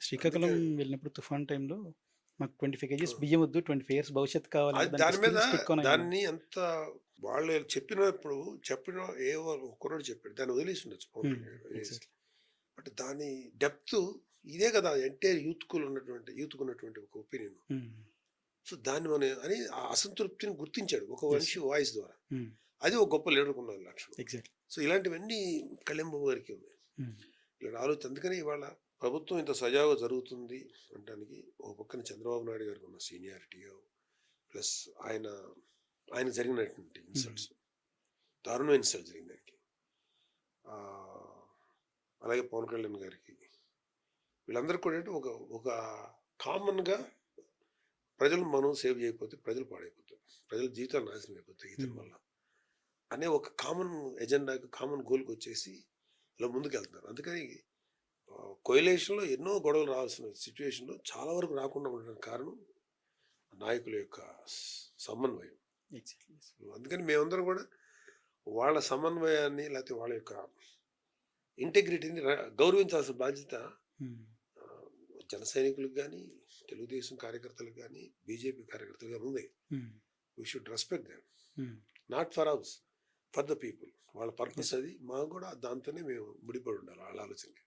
శ్రీకాకుళం వెళ్ళినప్పుడు తుఫాన్ టైంలో మాకు ట్వంటీ ఫైవ్ కేజీస్ బియ్యం వద్దు ట్వంటీ ఫైవ్ ఇయర్స్ భవిష్యత్తు కావాలి దాని మీద దాన్ని అంత వాళ్ళు చెప్పినప్పుడు చెప్పిన ఏ కుర్రాడు చెప్పాడు దాన్ని వదిలేసి ఉండొచ్చు Hmm. బట్ దాని డెప్త్ ఇదే కదా ఎంటైర్ యూత్ ఉన్నటువంటి యూత్ ఉన్నటువంటి ఒక ఒపీనియన్ Hmm, సో దాన్ని మన అని ఆ అసంతృప్తిని గుర్తించాడు ఒక. మనిషి వాయిస్ ద్వారా. Hmm, అది ఒక గొప్ప లీడర్ ఉన్న లక్షణం. సో ఇలాంటివన్నీ కళ్యాణ్ బాబు గారికి ఉన్నాయి. ఇలాంటి ఆలోచన. అందుకని ఇవాళ ప్రభుత్వం ఇంత సజావుగా జరుగుతుంది అనడానికి ఒక పక్కన చంద్రబాబు నాయుడు గారికి ఉన్న సీనియారిటీ ప్లస్ ఆయన ఆయన జరిగినటువంటి ఇన్సల్ట్స్. దారుణమైన ఇన్సల్ట్ జరిగింది ఆయనకి. ఆ, అలాగే పవన్ కళ్యాణ్ గారికి. వీళ్ళందరూ కూడా ఒక ఒక కామన్గా ప్రజలు మనం సేవ్ చేయకపోతే ప్రజలు పాడైపోతారు. ప్రజల జీవితాలు నాశనం అయిపోతాయి ఇతని. వల్ల అనే ఒక కామన్ ఎజెండాకి కామన్ గోల్కి వచ్చేసి ఇలా ముందుకు వెళ్తున్నారు అందుకని కొయిలేషన్లో ఎన్నో గొడవలు రావాల్సిన సిచ్యువేషన్లో చాలా వరకు రాకుండా ఉండడానికి కారణం నాయకుల యొక్క సమన్వయం. అందుకని మేమందరం కూడా వాళ్ళ సమన్వయాన్ని లేకపోతే వాళ్ళ యొక్క ఇంటెగ్రిటీని గౌరవించాల్సిన బాధ్యత జన సైనికులకు కానీ తెలుగుదేశం కార్యకర్తలకు కానీ బీజేపీ కార్యకర్తలకు కానీ ఉంది. We should respect them. Not for house for the people వాళ్ళ పర్పస్ అది. మాకు కూడా దాంతోనే మేము ముడిపడి ఉండాలి వాళ్ళ ఆలోచనకి.